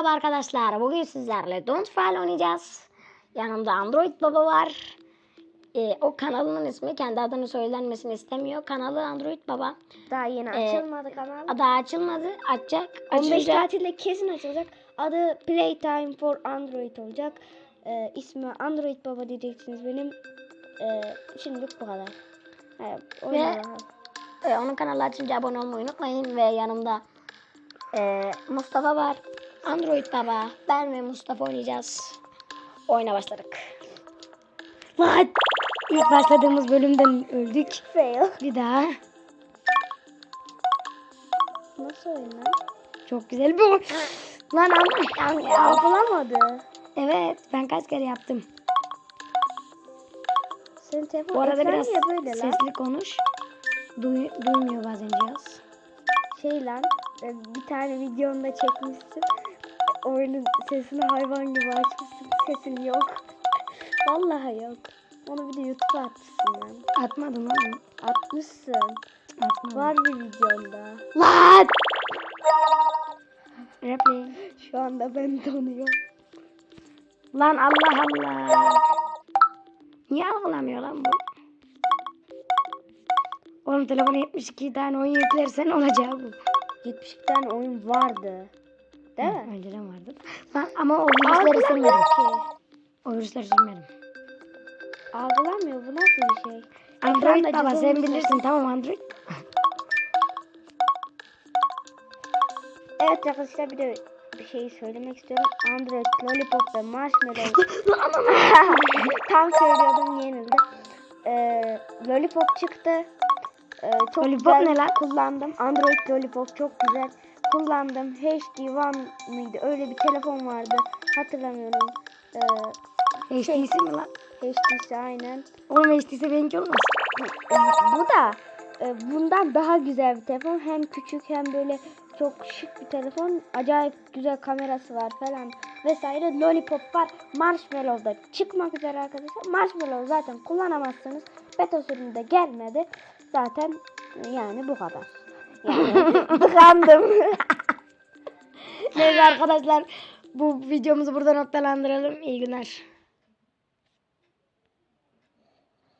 Merhaba arkadaşlar. Bugün sizlerle Don't Fall oynayacağız. Yanımda Android Baba var. Ee, o kanalının ismi kendi adını söylenmesini istemiyor. Kanalı Android Baba. Daha yeni Ee, açılmadı kanal. Adı açılmadı. Açacak. 15 Açınca tatilde kesin açılacak. Adı Playtime for Android olacak. Ee, ismi Android Baba diyeceksiniz benim. Ee, şimdilik bu kadar. Evet, Ve- e, onun kanalı açınca abone olmayı unutmayın. Ve yanımda e, Mustafa var. Android Baba. Ben ve Mustafa oynayacağız. Oyuna başladık. Lan! İlk başladığımız bölümden öldük. Fail. Bir daha. Nasıl oyun lan? Çok güzel bir oyun. Lan ama ya. Algılamadı. Evet ben kaç kere yaptım. Senin telefon Bu arada biraz böyle lan? sesli konuş. Duy, duymuyor bazen cihaz. Şey lan e, bir tane videonda çekmişsin. Oyunun sesini hayvan gibi açmışsın. Sesin yok. Vallahi yok. Onu bir de YouTube'a atmışsın lan. Atmadım oğlum. Atmışsın. Atmadım. Var bir videonda. Lan! Replay. Şu anda ben donuyorum. Lan Allah Allah. Niye algılamıyor lan bu? Oğlum telefona 72 tane oyun yüklersen olacağı bu. 72 tane oyun vardı. Değil mi? Önceden vardı. Lan ama o virüsleri silmedim. O virüsleri silmedim. Algılamıyor. Bu nasıl bir şey? Android Ekranda baba sen bilirsin tamam Android. Evet arkadaşlar bir de bir şey söylemek istiyorum. Android, Lollipop ve Marshmallow. Tam söylüyordum yenildi. Ee, Lollipop çıktı. Ee, çok Lollipop güzel ne lan? kullandım. Android Lollipop çok güzel kullandım. HD One mıydı? Öyle bir telefon vardı. Hatırlamıyorum. Ee, HTC mi lan? HD'si aynen. Oğlum HTC benimki olmaz. Bu da e, bundan daha güzel bir telefon. Hem küçük hem böyle çok şık bir telefon. Acayip güzel kamerası var falan vesaire. Lollipop var. Marshmallow da çıkmak üzere arkadaşlar. Marshmallow zaten kullanamazsınız. Beta sürümünde gelmedi. Zaten yani bu kadar. Tıkandım. Neyse arkadaşlar bu videomuzu burada noktalandıralım. İyi günler.